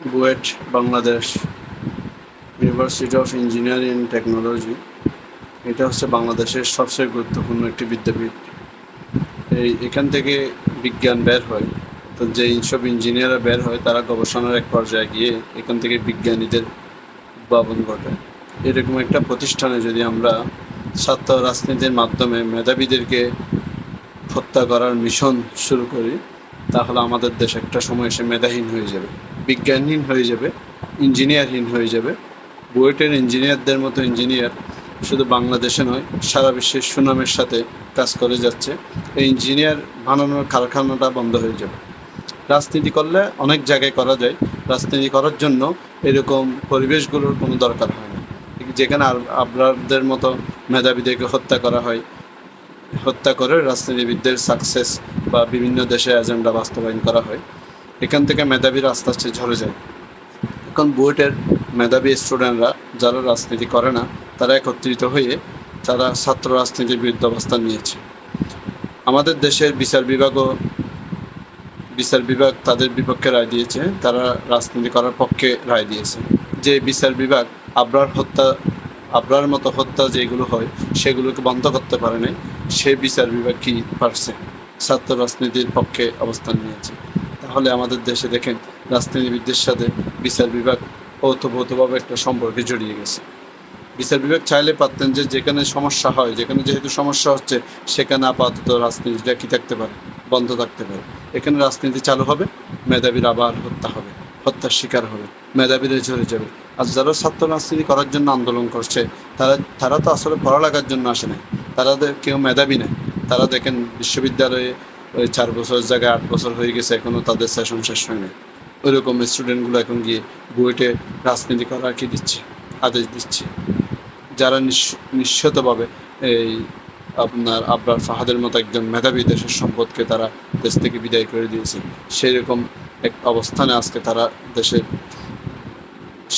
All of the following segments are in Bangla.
BUET Bangladesh university of engineering and technology এটা হচ্ছে বাংলাদেশের সবচেয়ে গুরুত্বপূর্ণ একটি বিদ্যাপীঠ। এই এখান থেকে বিজ্ঞান বের হয়। তো যে সব ইঞ্জিনিয়াররা বের হয়, তারা গবেষণার এক পর্যায়ে গিয়ে এখান থেকে বিজ্ঞানীদের উদ্ভাবন ঘটে। এরকম একটা প্রতিষ্ঠানে যদি আমরা ছাত্র রাজনীতির মাধ্যমে মেধাবীদেরকে হত্যা করার মিশন শুরু করি তাহলে আমাদের দেশ একটা সময় এসে মেধাহীন হয়ে যাবে, বিজ্ঞানহীন হয়ে যাবে, ইঞ্জিনিয়ারহীন হয়ে যাবে। বুয়েটের ইঞ্জিনিয়ারদের মতো ইঞ্জিনিয়ার শুধু বাংলাদেশে নয়, সারা বিশ্বের সুনামের সাথে কাজ করে যাচ্ছে। এই ইঞ্জিনিয়ার বানানোর কারখানাটা বন্ধ হয়ে যাবে। রাজনীতি করলে অনেক জায়গায় করা যায়। রাজনীতি করার জন্য এরকম পরিবেশগুলোর কোনো দরকার হয় না। যেখানে আবরারদের মতো মেধাবীদেরকে হত্যা করা হয়, হত্যা করে রাজনীতিবিদদের সাকসেস বা বিভিন্ন দেশে এজেন্ডা বাস্তবায়ন করা হয়, এখান থেকে মেধাবীরা আস্তে আস্তে ঝরে যায়। এখন বুয়েটের মেধাবী স্টুডেন্টরা যারা রাজনীতি করে না, তারা একত্রিত হয়ে তারা ছাত্র রাজনীতির বিরুদ্ধে অবস্থান নিয়েছে। আমাদের দেশের বিচার বিভাগও বিচার বিভাগ তাদের বিপক্ষে রায় দিয়েছে, তারা রাজনীতি করার পক্ষে রায় দিয়েছে। যে বিচার বিভাগ আবরার হত্যা, আবরার মতো হত্যা যেগুলো হয়, সেগুলোকে বন্ধ করতে পারে নাই সে বিচার বিভাগ কি পারছে? ছাত্র রাজনীতির পক্ষে অবস্থান নিয়েছে। তাহলে আমাদের দেশে দেখেন, রাজনীতিবিদদের সাথে বিচার বিভাগ ওতপ্রোতভাবে একটা সম্পর্কে জড়িয়ে গেছে। বিচার বিভাগ চাইলে পারতেন যে যেখানে সমস্যা হয়, যেখানে যেহেতু সমস্যা হচ্ছে, সেখানে আপাতত রাজনীতিটা কি থাকতে পারে? বন্ধ থাকতে পারে। এখানে রাজনীতি চালু হবে, মেধাবীর আবার হত্যা হবে, হত্যার শিকার হবে মেধাবীরা ঝরে যাবে। আর যারা ছাত্র রাজনীতি করার জন্য আন্দোলন করছে, তারা তারা তো আসলে পড়ালেখার জন্য আসে না তারা কেউ মেধাবী নেই। তারা দেখেন বিশ্ববিদ্যালয়ে ওই চার বছরের জায়গায় আট বছর হয়ে গেছে এখনও তাদের সেশন শেষ হয়নি ওইরকম স্টুডেন্টগুলো এখন গিয়ে বুয়েটে রাজনীতি করার কি দিচ্ছে? আদেশ দিচ্ছে। যারা নিশ্চিতভাবে এই আপনার আবরার ফাহাদের মতো একজন মেধাবী দেশের সম্পদকে তারা দেশ থেকে বিদায় করে দিয়েছে সেই রকম এক অবস্থানে আজকে তারা দেশের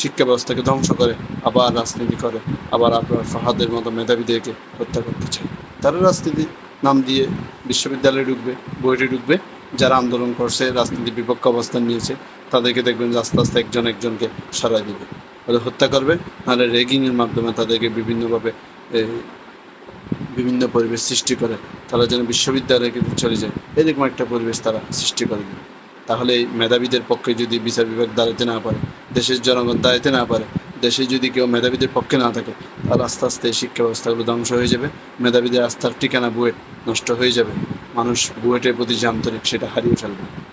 শিক্ষা ব্যবস্থাকে ধ্বংস করে, আবার রাজনীতি করে, আবার আপনার ফাহাদের মতো মেধাবীদেরকে হত্যা করতে চায়। তারা রাজনীতি নাম দিয়ে বিশ্ববিদ্যালয়ে ঢুকবে বইটি ঢুকবে, যারা আন্দোলন করছে, রাজনীতির বিপক্ষ অবস্থান নিয়েছে, তাদেরকে দেখবেন আস্তে আস্তে একজন একজনকে সরাই দিবে। ওদের হত্যা করবে, নাহলে রেগিংয়ের মাধ্যমে তাদেরকে বিভিন্নভাবে বিভিন্ন পরিবেশ সৃষ্টি করে তারা যেন বিশ্ববিদ্যালয়ে চলে যায়। এরকম একটা পরিবেশ তারা সৃষ্টি করে দেবে। তাহলে এই মেধাবীদের পক্ষে যদি বিচার বিভাগ দাঁড়াতে না পারে, দেশের জনগণ দাঁড়াতে না পারে, দেশে যদি কেউ মেধাবীদের পক্ষে না থাকে, তাহলে আস্তে আস্তে এই শিক্ষা ব্যবস্থাগুলো ধ্বংস হয়ে যাবে। মেধাবীদের আস্থার ঠিকানা বুয়েট নষ্ট হয়ে যাবে। মানুষ বুয়েটের প্রতি যে আন্তরিক সেটা হারিয়ে ফেলবে।